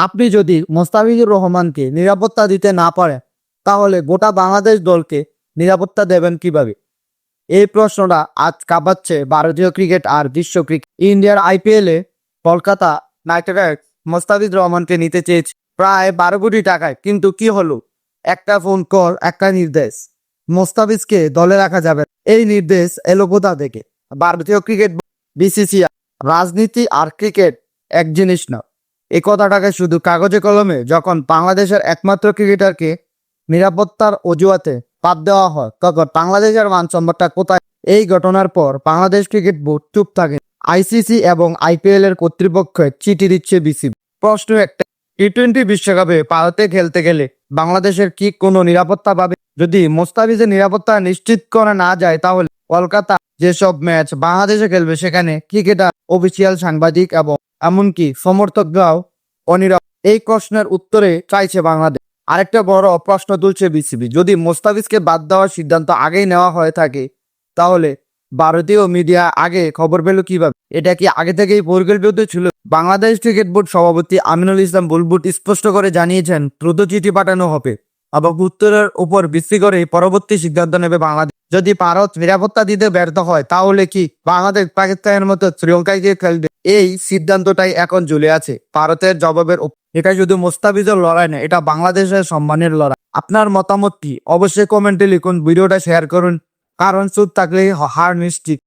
আপনি যদি মোস্তাফিজুর রহমানকে নিরাপত্তা দিতে না পারেন, তাহলে গোটা বাংলাদেশ দলকে নিরাপত্তা দেবেন কীভাবে? এই প্রশ্নটা আজ কাঁপাচ্ছে ভারতীয় ক্রিকেট আর বিশ্ব ক্রিকেট। ইন্ডিয়ার আইপিএলে কলকাতা নাইট রাইডার্স মোস্তাফিজ রহমানকে নিতে চেয়েছে প্রায় বারো কোটি টাকায়। কিন্তু কি হলো? একটা ফোন কল একটা নির্দেশ। মোস্তাফিজকে দলে রাখা যাবে এই নির্দেশ এলো কোথা থেকে? ভারতীয় ক্রিকেট বিসিসিআই রাজনীতি আর ক্রিকেট এক জিনিস না এই কথাটাকে শুধু কাগজে কলমে যখন বাংলাদেশের একমাত্র ক্রিকেটারকে নিরাপত্তার অজুহাতে বাদ দেওয়া হয়, তখন বাংলাদেশের মানসম্মতটা কোথায়? এই ঘটনার পর বাংলাদেশ ক্রিকেট বোর্ড চুপ থাকে। আইসিসি এবং আইপিএল এর কর্তৃপক্ষ চিঠি দিচ্ছে বিসিবি। প্রশ্ন একটা টি টোয়েন্টি বিশ্বকাপে ভারতে খেলতে গেলে বাংলাদেশের কি কোনো নিরাপত্তা পাবে? যদি মোস্তাফিজের নিরাপত্তা নিশ্চিত করা না যায়, তাহলে কলকাতা যেসব ম্যাচ বাংলাদেশে খেলবে সেখানে ক্রিকেটার, অফিসিয়াল সাংবাদিক এবং এমনকি সমর্থকরাও অনিরাপ এই প্রশ্নের উত্তরে চাইছে বাংলাদেশ। আরেকটা বড় প্রশ্ন তুলছে বিসিবি। যদি মোস্তাফিজকে বাদ দেওয়ার সিদ্ধান্ত আগেই নেওয়া হয়ে থাকে, তাহলে ভারতীয় মিডিয়া আগে খবর পেল কীভাবে? এটা কি আগে থেকেই পরিকল্পিত ছিল? বাংলাদেশ ক্রিকেট বোর্ড সভাপতি আমিনুল ইসলাম বুলবুট স্পষ্ট করে জানিয়েছেন, দ্রুত চিঠি পাঠানো হবে। এবং উত্তরের উপর ভিত্তি করে পরবর্তী সিদ্ধান্ত নেবে বাংলাদেশ। যদি ভারত নিরাপত্তা দিতে ব্যর্থ হয়, তাহলে কি বাংলাদেশ পাকিস্তানের মতো শ্রীলঙ্কায় গিয়ে খেলবে? এই সিদ্ধান্তটাই এখন ঝুলে আছে। ভারতের জবাবের। এটা শুধু মোস্তাফিজের লড়াই না এটা বাংলাদেশের সম্মানের লড়াই। আপনার মতামত কি? অবশ্যই কমেন্টে লিখুন, ভিডিওটা শেয়ার করুন। কারণ সুদ থাকলেই হার নিশ্চিত।